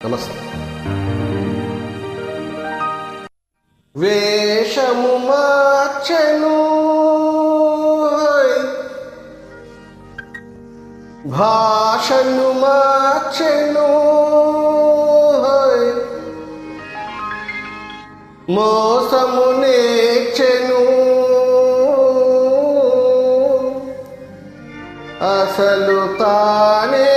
నమస్తే వేషము మార్చెను భాషను మార్చెను మోసము నేర్చెను అసలు తానే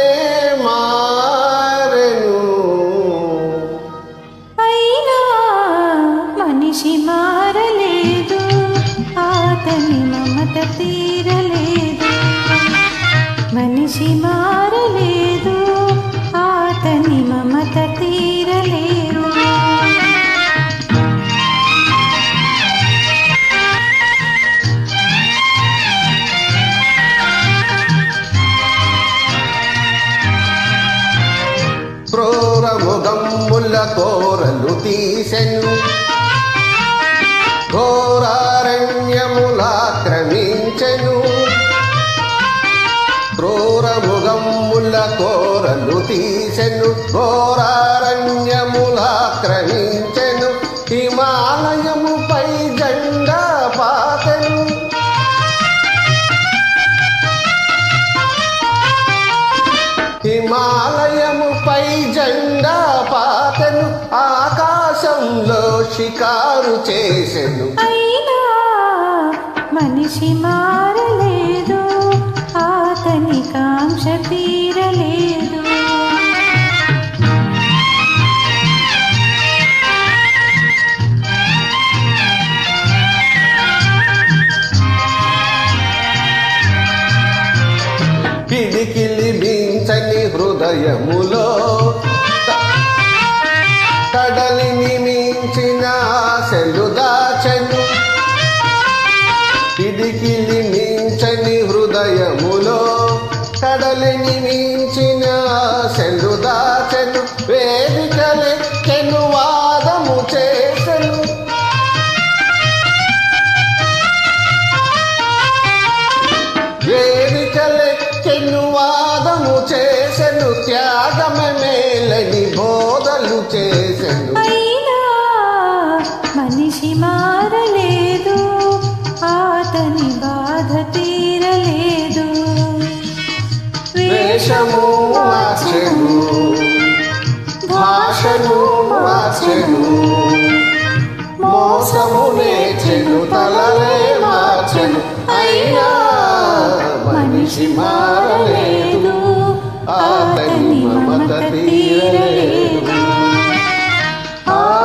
క్రూరముగమ్ముల కోరలు తీసెను. ఘోరారణ్యములాక్రమించెను. క్రూరముగముల కోరలు తీసెను. ఘోరారణ్యములాక్రమించెను. హిమాలయముపై జెండా పాతెను. హిమాలయ షికారు చేసెను. అయినా మనిషి మారలేదు అతని కాంక్ష తీరలేదు. పిడికిలి మించని హృదయములో మించిన ఆశలు దాచను. పిడికిలి మించని హృదయములో కడలిని మించిన ఆశలు దాచను. వేదికలెక్కెను వాదము చేసను. వేదికలెక్కెను నేర్చెను తలలే మార్చెను. అయినా మనిషి మారలేదు. అతని మమత తీరలేదు. ఆ